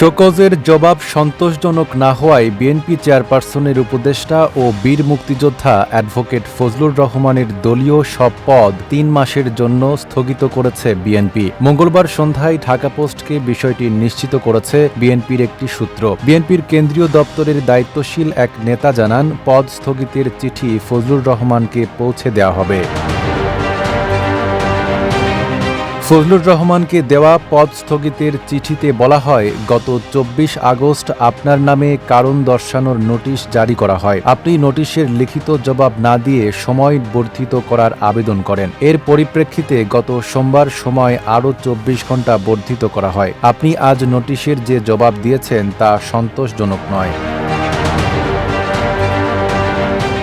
শোকজের জবাব সন্তোষজনক না হওয়ায় বিএনপি চেয়ারপারসনের উপদেষ্টা ও বীর মুক্তিযোদ্ধা অ্যাডভোকেট ফজলুর রহমানের দলীয় সব পদ তিন মাসের জন্য স্থগিত করেছে বিএনপি। মঙ্গলবার সন্ধ্যায় ঢাকা পোস্টকে বিষয়টি নিশ্চিত করেছে বিএনপির একটি সূত্র। বিএনপির কেন্দ্রীয় দপ্তরের দায়িত্বশীল এক নেতা জানান, পদ স্থগিতের চিঠি ফজলুর রহমানকে পৌঁছে দেওয়া হবে। ফজলুর রহমানকে দেওয়া পদ স্থগিতের চিঠিতে বলা হয়, গত চব্বিশ আগস্ট আপনার নামে কারণ দর্শানোর নোটিশ জারি করা হয়। আপনি নোটিশের লিখিত জবাব না দিয়ে সময় বর্ধিত করার আবেদন করেন। এর পরিপ্রেক্ষিতে গত সোমবার সময় আরও চব্বিশ ঘণ্টা বর্ধিত করা হয়। আপনি আজ নোটিশের যে জবাব দিয়েছেন তা সন্তোষজনক নয়।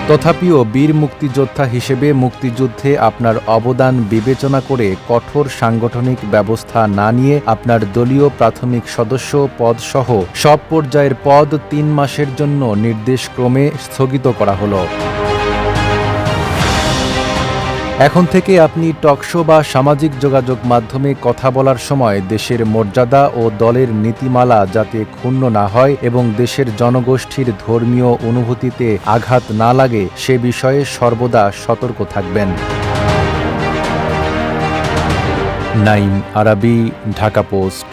তথাপিও বীর মুক্তিযোদ্ধা হিসেবে মুক্তিযুদ্ধে আপনার অবদান বিবেচনা করে কঠোর সাংগঠনিক ব্যবস্থা না নিয়ে আপনার দলীয় প্রাথমিক সদস্য পদসহ সব পর্যায়ের পদ তিন মাসের জন্য নির্দেশক্রমে স্থগিত করা হলো। এখন থেকে আপনি টকশো বা সামাজিক যোগাযোগ মাধ্যমে কথা বলার সময় দেশের মর্যাদা ও দলের নীতিমালা যাতে ক্ষুণ্ণ না হয় এবং দেশের জনগোষ্ঠীর ধর্মীয় অনুভূতিতে আঘাত না লাগে, সে বিষয়ে সর্বদা সতর্ক থাকবেন। নাইম আরাবি, ঢাকা পোস্ট।